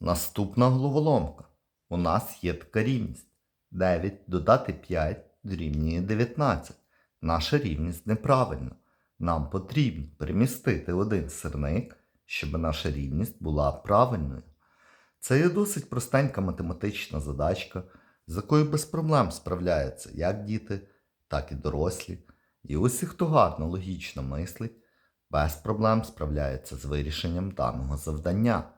Наступна головоломка. У нас є така рівність. 9 додати 5 дорівнює 19. Наша рівність неправильна. Нам потрібно перемістити один сирник, щоб наша рівність була правильною. Це є досить простенька математична задачка, з якою без проблем справляються як діти, так і дорослі. І усі, хто гарно логічно мислить, без проблем справляється з вирішенням даного завдання.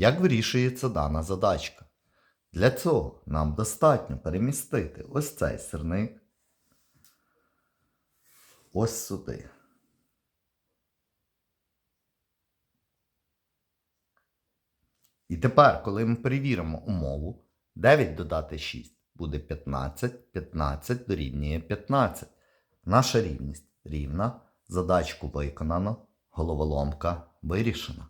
Як вирішується дана задачка? Для цього нам достатньо перемістити ось цей сирник ось сюди. І тепер, коли ми перевіримо умову, 9 додати 6 буде 15, 15 дорівнює 15. Наша рівність рівна, задачку виконано, головоломка вирішена.